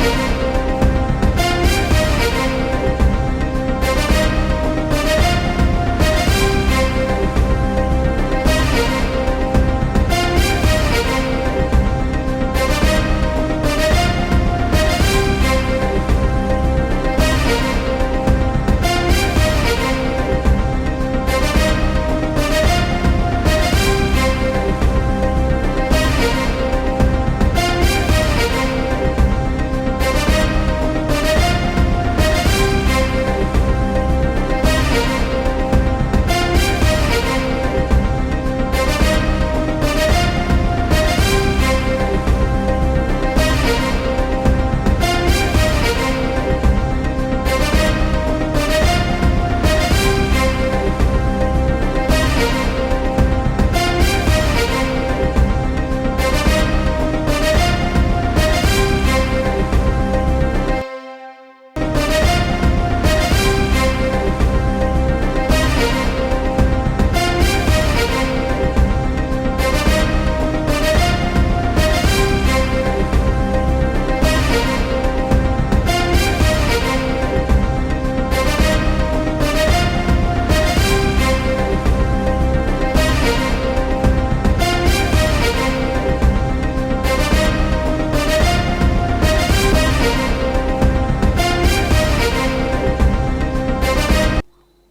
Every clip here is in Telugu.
Музика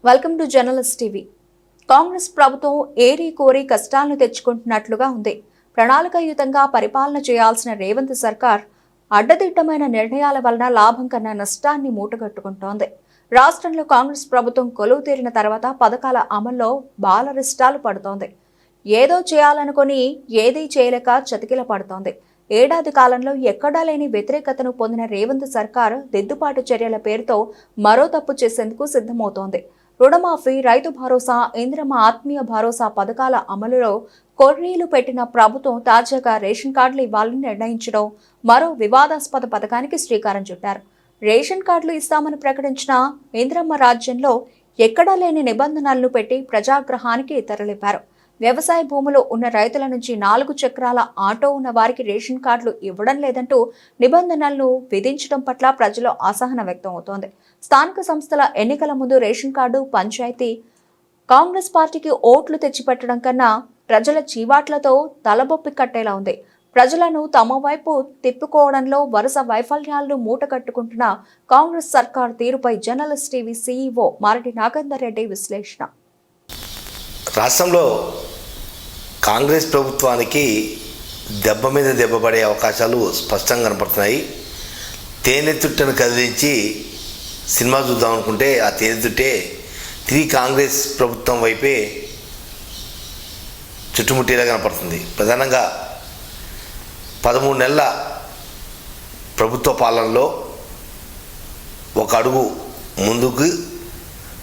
welcome to journalist TV Congress ప్రభుత్వం ఏరి కోరి కష్టాలను తెచ్చుకుంటున్నట్లుగా ఉంది. ప్రణాళికాయుతంగా పరిపాలన చేయాల్సిన రేవంత్ సర్కార్ అడ్డదిడ్డమైన నిర్ణయాల వలన లాభం కన్నా నష్టాన్ని మూటగట్టుకుంటోంది. రాష్ట్రంలో కాంగ్రెస్ ప్రభుత్వం కొలువు తీరిన తర్వాత పథకాల అమల్లో బాలరిష్టాలు పడుతోంది. ఏదో చేయాలనుకుని ఏదీ చేయలేక చతికిల పడుతోంది. ఏడాది కాలంలో ఎక్కడా లేని వ్యతిరేకతను పొందిన రేవంత్ సర్కార్ దిద్దుబాటు చర్యల పేరుతో మరో తప్పు చేసేందుకు సిద్ధమవుతోంది. రుణమాఫీ రైతు భరోసా ఇంద్రమ ఆత్మీయ భరోసా పథకాల అమలులో కొర్రీలు పెట్టిన ప్రభుత్వం తాజాగా రేషన్ కార్డులు ఇవ్వాలని నిర్ణయించడం మరో వివాదాస్పద పథకానికి శ్రీకారం చుట్టారు. రేషన్ కార్డులు ఇస్తామని ప్రకటించిన ఇంద్రమ్మ రాజ్యంలో ఎక్కడా లేని నిబంధనలను పెట్టి ప్రజాగ్రహానికి తరలిపారు. వ్యవసాయ భూములు ఉన్న రైతుల నుంచి నాలుగు చక్రాల ఆటో ఉన్న వారికి రేషన్ కార్డులు ఇవ్వడం లేదంటూ నిబంధనలను విధించడం పట్ల ప్రజల్లో అసహనం వ్యక్తం అవుతోంది. స్థానిక సంస్థల ఎన్నికల ముందు రేషన్ కార్డు పంచాయతీ కాంగ్రెస్ పార్టీకి ఓట్లు తెచ్చిపెట్టడం కన్నా ప్రజల చీవాట్లతో తలబొప్పి కట్టేలా ఉంది. ప్రజలను తమ వైపు తిప్పుకోవడంలో వరుస వైఫల్యాలను మూటకట్టుకుంటున్న కాంగ్రెస్ సర్కార్ తీరుపై journalist TV CEO Marati Nagender Reddy విశ్లేషణ. రాష్ట్రంలో కాంగ్రెస్ ప్రభుత్వానికి దెబ్బ మీద దెబ్బ పడే అవకాశాలు స్పష్టంగా కనపడుతున్నాయి. తేనె తుట్టను కదిలించి సినిమా చూద్దాం అనుకుంటే ఆ తేనె తుట్టే తిరిగి కాంగ్రెస్ ప్రభుత్వం వైపే చుట్టుముట్టేలా కనపడుతుంది. ప్రధానంగా పదమూడు నెలల ప్రభుత్వ పాలనలో ఒక అడుగు ముందుకు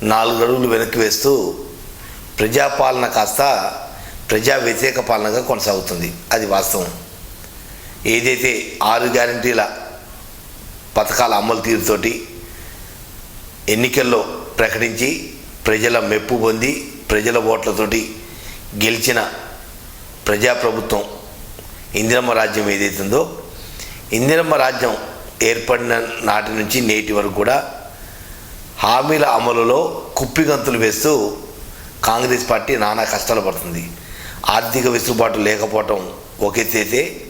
నాలుగు అడుగులు వెనక్కి వేస్తూ ప్రజాపాలన కాస్త ప్రజా వ్యతిరేక పాలనగా కొనసాగుతుంది. అది వాస్తవం. ఏదైతే ఆరు గ్యారంటీల పథకాల అమలు తీరుతోటి ఎన్నికల్లో ప్రకటించి ప్రజల మెప్పు పొంది ప్రజల ఓట్లతోటి గెలిచిన ప్రజాప్రభుత్వం ఇందిరమ్మ రాజ్యం ఏదైతుందో ఇందిరమ్మ రాజ్యం ఏర్పడిన నాటి నుంచి నేటి వరకు కూడా హామీల అమలులో కుప్పిగంతులు వేస్తూ కాంగ్రెస్ పార్టీ నానా కష్టాలు పడుతుంది. ఆర్థిక వెసులుబాటు లేకపోవటం ఒకెత్తైతే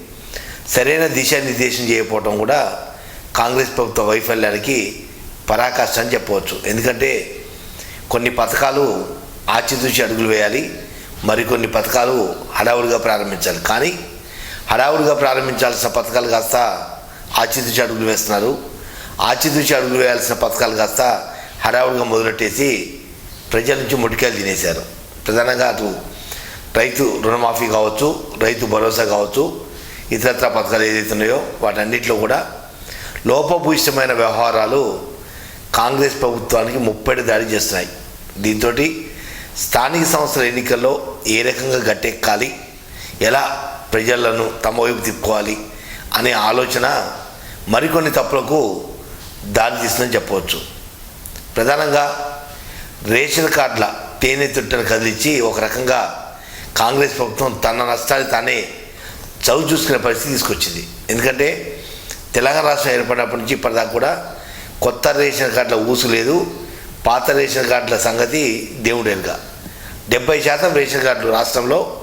సరైన దిశానిర్దేశం చేయకపోవటం కూడా కాంగ్రెస్ ప్రభుత్వ వైఫల్యానికి పరాకాష్ట అని చెప్పవచ్చు. ఎందుకంటే కొన్ని పథకాలు ఆచితూచి అడుగులు వేయాలి మరికొన్ని పథకాలు హడావుడిగా ప్రారంభించాలి. కానీ హడావుడిగా ప్రారంభించాల్సిన పథకాలు కాస్త ఆచితూచి అడుగులు వేస్తున్నారు. ఆచితూచి అడుగులు వేయాల్సిన పథకాలు కాస్త హడావుడిగా మొదలెట్టేసి ప్రజల నుంచి మొటికాయలు తినేశారు. ప్రధానంగా అటు రైతు రుణమాఫీ కావచ్చు రైతు భరోసా కావచ్చు ఇతరత్ర పథకాలు ఏదైతే ఉన్నాయో వాటన్నిటిలో కూడా లోపభూయిష్టమైన వ్యవహారాలు కాంగ్రెస్ ప్రభుత్వానికి ముప్పటి దాడి చేస్తున్నాయి. దీంతో స్థానిక సంస్థల ఎన్నికల్లో ఏ రకంగా గట్టెక్కాలి ఎలా ప్రజలను తమ వైపు తిప్పుకోవాలి అనే ఆలోచన మరికొన్ని తప్పులకు దారి తీస్తుందని చెప్పవచ్చు. ప్రధానంగా రేషన్ కార్డుల తేనె తుట్టను కదిలించి ఒక రకంగా కాంగ్రెస్ ప్రభుత్వం తన నష్టాన్ని తానే చవి చూసుకునే పరిస్థితి తీసుకొచ్చింది. ఎందుకంటే తెలంగాణ రాష్ట్రం ఏర్పడినప్పటి నుంచి ఇప్పటిదాకా కూడా కొత్త రేషన్ కార్డుల ఊసు లేదు. పాత రేషన్ కార్డుల సంగతి దేవుడేలుగా డెబ్బై శాతం రేషన్ కార్డులు రాష్ట్రంలో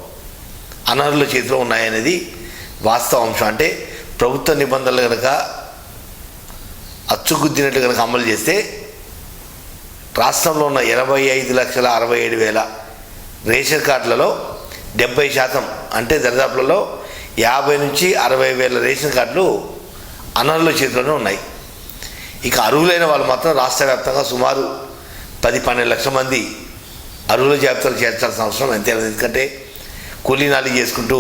అనర్హుల చేతిలో ఉన్నాయనేది వాస్తవ అంశం. అంటే ప్రభుత్వ నిబంధనలు కనుక అచ్చుగుద్దినట్లు కనుక అమలు చేస్తే రాష్ట్రంలో ఉన్న ఇరవై ఐదు లక్షల అరవై ఏడు వేల రేషన్ కార్డులలో డెబ్బై శాతం అంటే దరిదాపులలో యాభై నుంచి అరవై వేల రేషన్ కార్డులు అనర్హుల చేతిలోనే ఉన్నాయి. ఇక అర్హులైన వాళ్ళు మాత్రం రాష్ట్ర వ్యాప్తంగా సుమారు పది పన్నెండు లక్షల మంది అర్హుల జాబితాలు చేర్చాల్సిన అవసరం ఎంతైనా ఎందుకంటే కూలీనాలి చేసుకుంటూ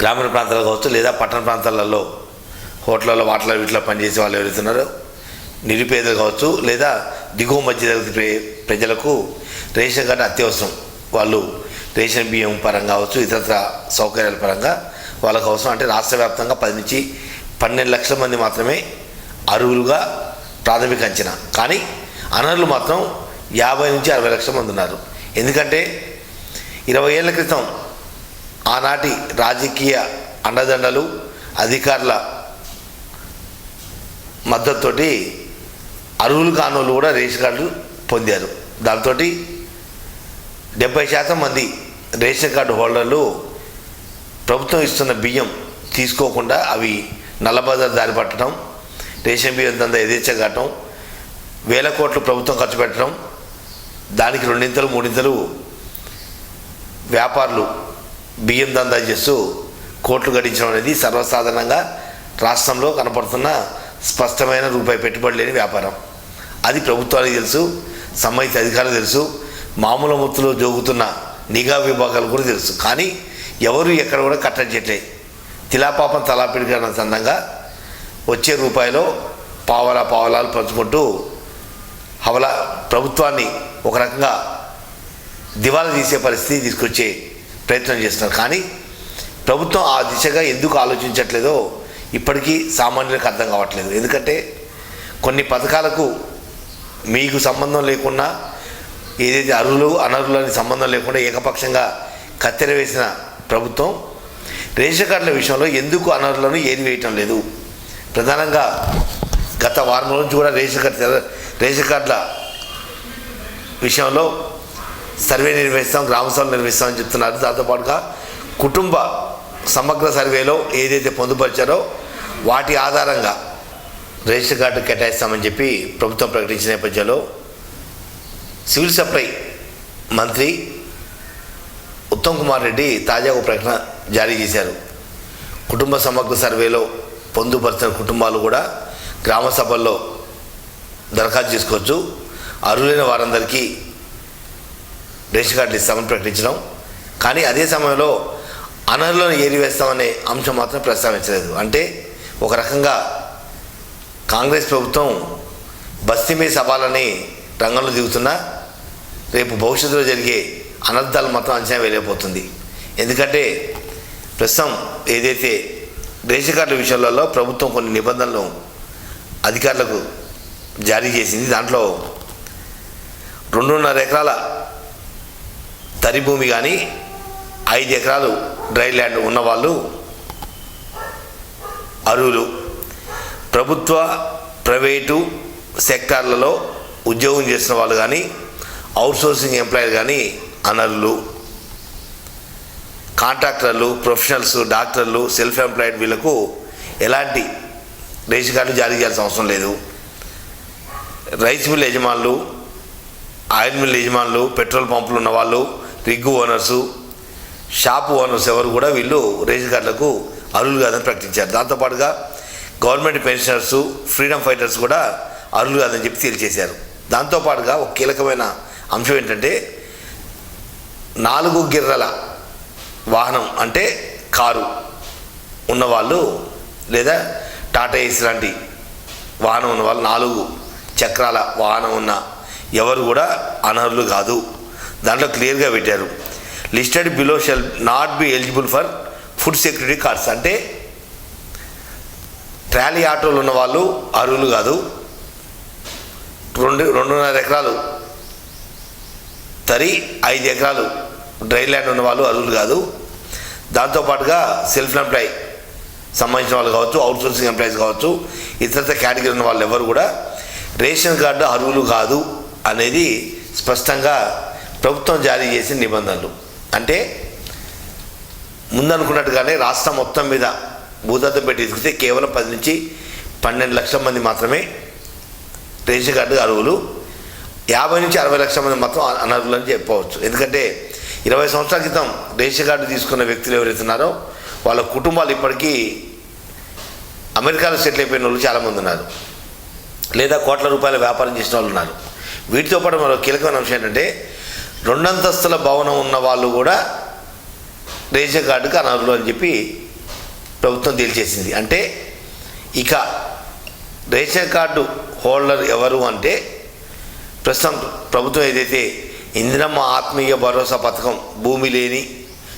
గ్రామీణ ప్రాంతాలు కావచ్చు లేదా పట్టణ ప్రాంతాలలో హోటళ్ళలో వాటిలో వీటిలో పనిచేసే వాళ్ళు ఎవరైతున్నారో నిరుపేదలు కావచ్చు లేదా దిగువ మధ్య ప్రజలకు రేషన్ కార్డు అత్యవసరం. వాళ్ళు రేషన్ బియ్యం పరంగా కావచ్చు ఇతరత్ర సౌకర్యాల పరంగా వాళ్ళకు అవసరం. అంటే రాష్ట్ర వ్యాప్తంగా పది నుంచి పన్నెండు లక్షల మంది మాత్రమే అర్హులుగా ప్రాథమిక అంచనా. కానీ అనర్హులు మాత్రం యాభై నుంచి అరవై లక్షల మంది ఉన్నారు. ఎందుకంటే ఇరవై ఏళ్ళ క్రితం ఆనాటి రాజకీయ అండదండలు అధికారుల మద్దతుతోటి అర్హులు కానోళ్ళు కూడా రేషన్ కార్డు పొందారు. దాంతో డెబ్బై శాతం మంది రేషన్ కార్డు హోల్డర్లు ప్రభుత్వం ఇస్తున్న బియ్యం తీసుకోకుండా అవి నల్లబజార్ దారి పట్టడం రేషన్ బియ్యం దందా యథేచ్ఛ వేల కోట్లు ప్రభుత్వం ఖర్చు పెట్టడం దానికి రెండింతలు మూడింతలు వ్యాపారులు బియ్యం దందా చేస్తూ కోట్లు గడించడం అనేది సర్వసాధారణంగా రాష్ట్రంలో కనపడుతున్న స్పష్టమైన రూపాయి పెట్టుబడి లేని వ్యాపారం. అది ప్రభుత్వానికి తెలుసు సంబంధిత అధికారులు తెలుసు మామూలు మొత్తులో జోగుతున్న నిఘా విభాగాలు కూడా తెలుసు. కానీ ఎవరు ఎక్కడ కూడా కట్టట్లే తిలాపాపం తలాపిడిగా సందంగా వచ్చే రూపాయలో పావలా పావలాలు పంచుకుంటూ హవల ప్రభుత్వాన్ని ఒక రకంగా దివాలా తీసే పరిస్థితి తీసుకొచ్చే ప్రయత్నం చేస్తున్నారు. కానీ ప్రభుత్వం ఆ దిశగా ఎందుకు ఆలోచించట్లేదో ఇప్పటికీ సామాన్యులకు అర్థం కావట్లేదు. ఎందుకంటే కొన్ని పథకాలకు మీకు సంబంధం లేకుండా ఏదైతే అర్హులు అనే సంబంధం లేకుండా ఏకపక్షంగా కత్తెర వేసిన ప్రభుత్వం రేషన్ కార్డుల విషయంలో ఎందుకు అనర్హులను ఏది వేయటం లేదు? ప్రధానంగా గత వారం నుంచి కూడా రేషన్ కార్డు రేషన్ కార్డుల విషయంలో సర్వే నిర్వహిస్తాం గ్రామ సభలు నిర్వహిస్తామని చెప్తున్నారు. దాంతోపాటుగా కుటుంబ సమగ్ర సర్వేలో ఏదైతే పొందుపరిచారో వాటి ఆధారంగా రేషన్ కార్డు కేటాయిస్తామని చెప్పి ప్రభుత్వం ప్రకటించిన నేపథ్యంలో సివిల్ సప్లై మంత్రి ఉత్తమ్ కుమార్ రెడ్డి తాజా ఒక ప్రకటన జారీ చేశారు. కుటుంబ సమగ్ర సర్వేలో పొందుపరిచిన కుటుంబాలు కూడా గ్రామ సభల్లో దరఖాస్తు చేసుకోవచ్చు. అర్హులైన వారందరికీ రేషన్ కార్డులు ఇస్తామని ప్రకటించడం కానీ అదే సమయంలో అనర్హులను ఏరివేస్తామనే అంశం మాత్రం ప్రస్తావించలేదు. అంటే ఒక రకంగా కాంగ్రెస్ ప్రభుత్వం బస్తీ మీద సవాలని రంగంలో దిగుతున్నా రేపు భవిష్యత్తులో జరిగే అనర్థాలు మొత్తం అంచనా వేయలేకపోతుంది. ఎందుకంటే ప్రస్తుతం ఏదైతే రేషన్ కార్డుల విషయాలలో ప్రభుత్వం కొన్ని నిబంధనలు అధికారులకు జారీ చేసింది. దాంట్లో రెండున్నర ఎకరాల తరి భూమి కానీ ఐదు ఎకరాలు డ్రై ల్యాండ్ ఉన్నవాళ్ళు అరువులు ప్రభుత్వ ప్రైవేటు సెక్టార్లలో ఉద్యోగం చేసిన వాళ్ళు కానీ అవుట్సోర్సింగ్ ఎంప్లాయీలు కానీ అనర్లు కాంట్రాక్టర్లు ప్రొఫెషనల్స్ డాక్టర్లు సెల్ఫ్ ఎంప్లాయిడ్ వీళ్ళకు ఎలాంటి రేషన్ కార్డు జారీ చేయాల్సిన అవసరం లేదు. రైస్ మిల్ యజమానులు ఆయిల్ మిల్ యజమానులు పెట్రోల్ పంపులు ఉన్నవాళ్ళు రిగ్గు ఓనర్సు షాప్ ఓనర్స్ ఎవరు కూడా వీళ్ళు రేషన్ కార్డులకు అర్హులు కాదని ప్రకటించారు. దాంతోపాటుగా గవర్నమెంట్ పెన్షనర్స్ ఫ్రీడమ్ ఫైటర్స్ కూడా అర్హులు కాదని చెప్పి తేల్చేశారు దాంతోపాటుగా ఒక కీలకమైన అంశం ఏంటంటే నాలుగు గిర్రల వాహనం అంటే కారు ఉన్నవాళ్ళు లేదా టాటా ఏసీ లాంటి వాహనం ఉన్న వాళ్ళు నాలుగు చక్రాల వాహనం ఉన్న ఎవరు కూడా అనర్హులు కాదు. దాంట్లో క్లియర్గా పెట్టారు. Listed below shall not be eligible for food security cards అంటే ట్రాలీ ఆటోలు ఉన్న వాళ్ళు అర్హులు కాదు. రెండు రెండున్నర ఎకరాలు. తరి ఐదు ఎకరాలు. డ్రై ల్యాండ్ ఉన్న వాళ్ళు అర్హులు కాదు దాంతోపాటుగా సెల్ఫ్ ఎంప్లాయ్ సంబంధించిన వాళ్ళు కావచ్చు అవుట్సోర్సింగ్ ఎంప్లాయీస్ కావచ్చు ఇతర కేటగిరీ ఉన్న వాళ్ళు ఎవరు కూడా రేషన్ కార్డు అర్హులు కాదు అనేది స్పష్టంగా ప్రభుత్వం జారీ చేసిన నిబంధనలు. అంటే ముందనుకున్నట్టుగానే రాష్ట్రం మొత్తం మీద భూతత్వం పెట్టి తీసుకొస్తే కేవలం పది నుంచి పన్నెండు లక్షల మంది మాత్రమే రేషన్ కార్డు అర్హులు. యాభై నుంచి అరవై లక్షల మంది మాత్రం అనర్హులు అని చెప్పవచ్చు. ఎందుకంటే ఇరవై సంవత్సరాల క్రితం రేషన్ కార్డు తీసుకున్న వ్యక్తులు ఎవరైతున్నారో వాళ్ళ కుటుంబాలు ఇప్పటికీ అమెరికాలో సెటిల్ అయిపోయిన వాళ్ళు చాలామంది ఉన్నారు. లేదా కోట్ల రూపాయల వ్యాపారం చేసిన వాళ్ళు ఉన్నారు. వీటితో పాటు మరో కీలకమైన అంశం ఏంటంటే రెండంతస్తుల భవనం ఉన్న వాళ్ళు కూడా రేషన్ కార్డుకి అనర్హులు అని చెప్పి ప్రభుత్వం తేల్చేసింది. అంటే ఇక రేషన్ కార్డు హోల్డర్ ఎవరు అంటే ప్రస్తుతం ప్రభుత్వం ఏదైతే ఇందిరమ్మ ఆత్మీయ భరోసా పథకం భూమి లేని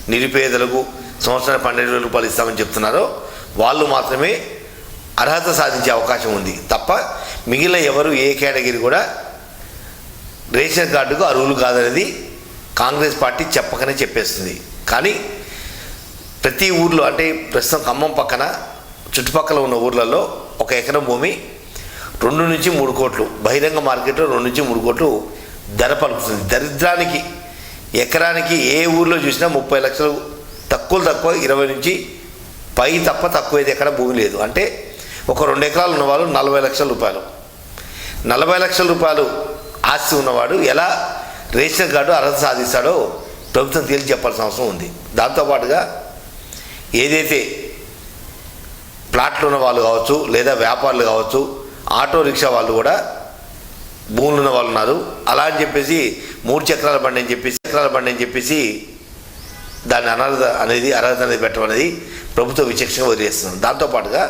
నిరుపేదలకు సంవత్సరం పన్నెండు వేల రూపాయలు ఇస్తామని చెప్తున్నారో వాళ్ళు మాత్రమే అర్హత సాధించే అవకాశం ఉంది. తప్ప మిగిలిన ఎవరు ఏ కేటగిరీ కూడా రేషన్ కార్డుకు అర్హులు కాదనేది కాంగ్రెస్ పార్టీ చెప్పకనే చెప్పేస్తుంది. కానీ ప్రతి ఊర్లో అంటే ప్రస్తుతం ఖమ్మం పక్కన చుట్టుపక్కల ఉన్న ఊర్లలో ఒక ఎకరం భూమి రెండు నుంచి మూడు కోట్లు బహిరంగ మార్కెట్లో రెండు నుంచి మూడు కోట్లు ధర పలుకుతుంది. దరిద్రానికి ఎకరానికి ఏ ఊర్లో చూసినా ముప్పై లక్షలు తక్కువ తక్కువ ఇరవై నుంచి పై తప్ప తక్కువ ఏది ఎక్కడ భూమి లేదు. అంటే ఒక రెండు ఎకరాలు ఉన్నవాళ్ళు నలభై లక్షల రూపాయలు. నలభై లక్షల రూపాయలు ఆస్తి ఉన్నవాడు ఎలా రేషన్ కార్డు అర్హత సాధిస్తాడో ప్రభుత్వం తేల్చి చెప్పాల్సిన అవసరం ఉంది. దాంతోపాటుగా ఏదైతే ప్లాట్లు ఉన్న వాళ్ళు కావచ్చు లేదా వ్యాపారులు కావచ్చు ఆటో రిక్షా వాళ్ళు కూడా భూములు ఉన్న వాళ్ళు ఉన్నారు. అలా అని చెప్పేసి మూడు చక్రాల బండి అని చెప్పేసి చక్రాల బండి అని చెప్పేసి దాని అనర్హత అనేది అర్హత అనేది పెట్టడం అనేది ప్రభుత్వ విచక్షణ వదిలేస్తుంది దాంతోపాటుగా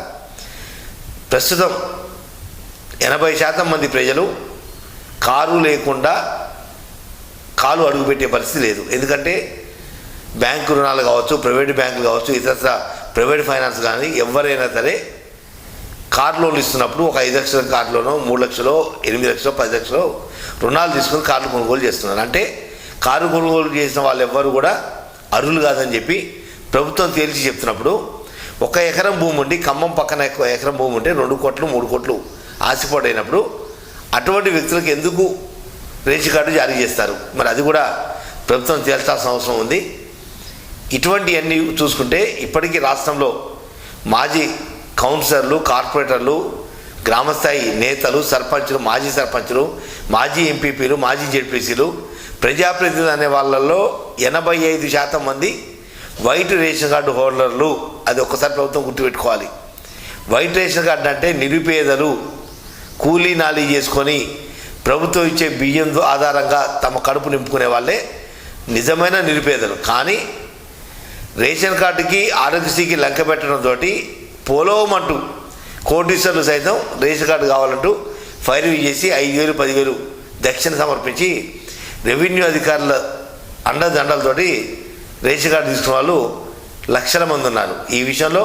ప్రస్తుతం ఎనభై శాతం మంది ప్రజలు కారు లేకుండా కాలు అడుగుపెట్టే పరిస్థితి లేదు. ఎందుకంటే బ్యాంకు రుణాలు కావచ్చు ప్రైవేట్ బ్యాంకులు కావచ్చు ఇతర ప్రైవేట్ ఫైనాన్స్ కానీ ఎవరైనా సరే కార్ లోన్లు ఇస్తున్నప్పుడు ఒక ఐదు లక్షల కార్ లోనో మూడు లక్షలు ఎనిమిది లక్షలు పది లక్షలు రుణాలు తీసుకుని కార్లు కొనుగోలు చేస్తున్నారు. అంటే కారు కొనుగోలు చేసిన వాళ్ళు ఎవ్వరు కూడా అర్హులు కాదని చెప్పి ప్రభుత్వం తేల్చి చెప్తున్నప్పుడు ఒక ఎకరం భూమి ఉండి ఖమ్మం పక్కన ఎకరం భూమి ఉంటే రెండు కోట్లు మూడు కోట్లు ఆశపడైనప్పుడు అటువంటి వ్యక్తులకు ఎందుకు రేషన్ కార్డు జారీ చేస్తారు? మరి అది కూడా ప్రభుత్వం తేల్చాల్సిన అవసరం ఉంది. ఇటువంటివన్నీ చూసుకుంటే ఇప్పటికీ రాష్ట్రంలో మాజీ కౌన్సిలర్లు కార్పొరేటర్లు గ్రామస్థాయి నేతలు సర్పంచులు మాజీ సర్పంచులు మాజీ ఎంపీపీలు మాజీ జెడ్పీసీలు ప్రజాప్రతినిధులు అనే వాళ్ళల్లో ఎనభై ఐదు శాతం మంది వైట్ రేషన్ కార్డు హోల్డర్లు. అది ఒక్కసారి ప్రభుత్వం గుర్తుపెట్టుకోవాలి. వైట్ రేషన్ కార్డు అంటే నిరుపేదలు కూలీ నాలీ చేసుకొని ప్రభుత్వం ఇచ్చే బియ్యం ఆధారంగా తమ కడుపు నింపుకునే వాళ్ళే నిజమైన నిరుపేదలు. కానీ రేషన్ కార్డుకి ఆరోగ్యశ్రీకి లంక పెట్టడంతో పోలోమంటూ కోటీశ్వర్లు సైతం రేషన్ కార్డు కావాలంటూ ఫైరింగ్ చేసి ఐదు వేలు పదివేలు దక్షిణ సమర్పించి రెవెన్యూ అధికారుల అండదండలతోటి రేషన్ కార్డు తీసుకున్న వాళ్ళు లక్షల మంది ఉన్నారు. ఈ విషయంలో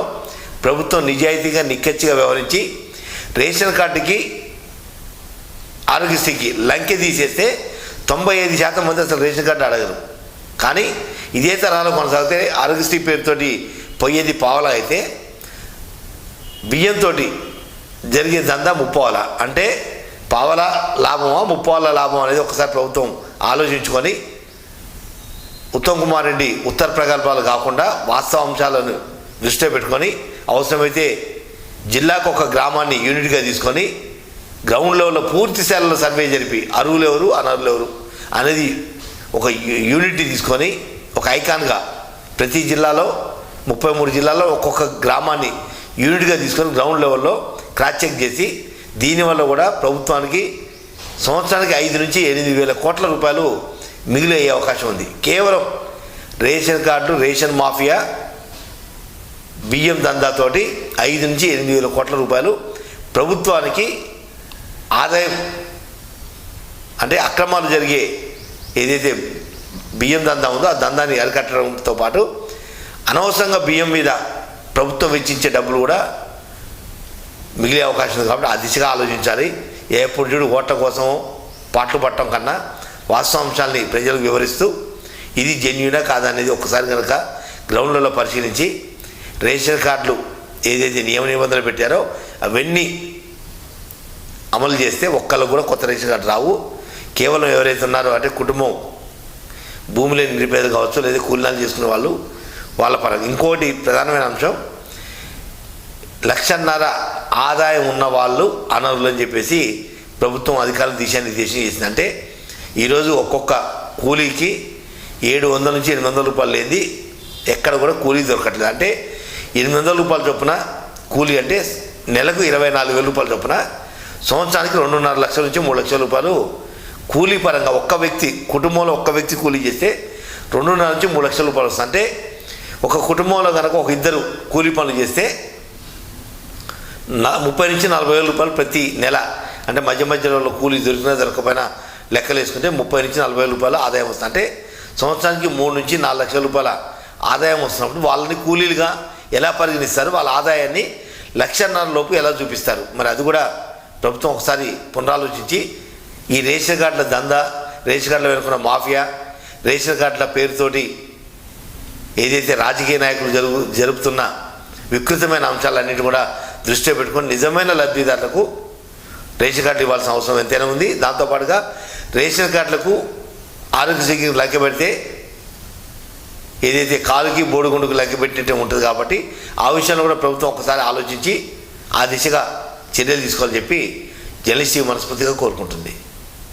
ప్రభుత్వం నిజాయితీగా నిక్కచ్చిగా వ్యవహరించి రేషన్ కార్డుకి ఆరోగ్యశ్రీకి లంకె తీసేస్తే తొంభై ఐదు శాతం మంది అసలు రేషన్ కార్డు అడగరు. కానీ ఇదే తరహాలో కొనసాగితే ఆరోగ్యశ్రీ పేరుతోటి పోయేది పావలా అయితే బియ్యంతో జరిగే దందా ముప్పావల. అంటే పావల లాభమా ముప్పావల లాభం అనేది ఒకసారి ప్రభుత్వం ఆలోచించుకొని ఉత్తమ్ కుమార్ రెడ్డి ఉత్తర ప్రగల్భాలు కాకుండా వాస్తవ అంశాలను దృష్టిలో పెట్టుకొని అవసరమైతే జిల్లాకు ఒక గ్రామాన్ని యూనిట్గా తీసుకొని గ్రౌండ్ లెవెల్లో పూర్తి స్థాయిలో సర్వే జరిపి అరువులు ఎవరు అనర్హులు ఎవరు అనేది ఒక యూ- యూనిట్ తీసుకొని ఒక ఐకాన్గా ప్రతి జిల్లాలో ముప్పై మూడు జిల్లాల్లో ఒక్కొక్క గ్రామాన్ని యూనిట్గా తీసుకొని గ్రౌండ్ లెవెల్లో క్రాస్ చెక్ చేసి దీనివల్ల కూడా ప్రభుత్వానికి సంవత్సరానికి ఐదు నుంచి ఎనిమిది వేల కోట్ల రూపాయలు మిగిలి అయ్యే అవకాశం ఉంది. కేవలం రేషన్ కార్డు రేషన్ మాఫియా బియ్యం దందాతోటి ఐదు నుంచి ఎనిమిది వేల కోట్ల రూపాయలు ప్రభుత్వానికి ఆదాయం అంటే అక్రమాలు జరిగే ఏదైతే బియ్యం దందా ఉందో ఆ దందాన్ని అరికట్టడంతో పాటు అనవసరంగా బియ్యం మీద ప్రభుత్వం వెచ్చించే డబ్బులు కూడా మిగిలే అవకాశం ఉంది కాబట్టి ఆ దిశగా ఆలోచించాలి. ఎప్పుడు చూడు ఓట్ల కోసం పాటలు పట్టడం కన్నా వాస్తవాంశాల్ని ప్రజలకు వివరిస్తూ ఇది జెన్యునా కాదనేది అనేది ఒక్కసారి కనుక గ్రౌండ్లలో పరిశీలించి రేషన్ కార్డులు ఏదైతే నియమ నిబంధనలు పెట్టారో అవన్నీ అమలు చేస్తే ఒక్కళ్ళకు కూడా కొత్త రేషన్ కార్డు రావు. కేవలం ఎవరైతే ఉన్నారో అంటే కుటుంబం భూమి లేని నిరుపేద కావచ్చు లేదా కూలినాలు చేసుకునే వాళ్ళు వాళ్ళ పరంగా. ఇంకోటి ప్రధానమైన అంశం లక్షన్నర ఆదాయం ఉన్న వాళ్ళు అనర్హులు అని చెప్పేసి ప్రభుత్వం అధికారులు దిశానిర్దేశం చేసింది. అంటే ఈరోజు ఒక్కొక్క కూలీకి ఏడు వందల నుంచి ఎనిమిది వందల రూపాయలు లేనిది ఎక్కడ కూడా కూలీ దొరకట్లేదు. అంటే ఎనిమిది వందల రూపాయల చొప్పున కూలీ అంటే నెలకు ఇరవై నాలుగు వేల రూపాయల చొప్పున సంవత్సరానికి రెండున్నర లక్షల నుంచి మూడు లక్షల రూపాయలు కూలీ పరంగా ఒక్క వ్యక్తి కుటుంబంలో ఒక్క వ్యక్తి కూలీ చేస్తే రెండున్నర నుంచి మూడు లక్షల రూపాయలు వస్తుంది. అంటే ఒక కుటుంబంలో కనుక ఒక ఇద్దరు కూలీ పనులు చేస్తే నా ముప్పై నుంచి నలభై వేల రూపాయలు ప్రతి నెల. అంటే మధ్య మధ్యలో కూలీ దొరికినా దొరకపోయినా లెక్కలు వేసుకుంటే ముప్పై నుంచి నలభై వేల రూపాయల ఆదాయం వస్తుంది. అంటే సంవత్సరానికి మూడు నుంచి నాలుగు లక్షల రూపాయల ఆదాయం వస్తున్నప్పుడు వాళ్ళని కూలీలుగా ఎలా పరిగణిస్తారు? వాళ్ళ ఆదాయాన్ని లక్షన్నర లోపు ఎలా చూపిస్తారు? మరి అది కూడా ప్రభుత్వం ఒకసారి పునరాలోచించి ఈ రేషన్ కార్డుల దందా రేషన్ కార్డుల వెనుకున్న మాఫియా రేషన్ కార్డుల పేరుతోటి ఏదైతే రాజకీయ నాయకులు జరుగు జరుపుతున్న వికృతమైన అంశాలన్నిటి కూడా దృష్టిలో పెట్టుకొని నిజమైన లబ్ధిదారులకు రేషన్ కార్డు ఇవ్వాల్సిన అవసరం ఎంతైనా ఉంది. దాంతోపాటుగా రేషన్ కార్డులకు ఆరోగ్యశ్రీకి లెక్క పెడితే ఏదైతే కాలుకి బోడిగుండుకు లెక్క పెట్టినట్టే ఉంటుంది కాబట్టి ఆ విషయంలో కూడా ప్రభుత్వం ఒకసారి ఆలోచించి ఆ దిశగా చర్యలు తీసుకోవాలని చెప్పి జర్నలిస్ట్ మనస్ఫూర్తిగా కోరుకుంటుంది.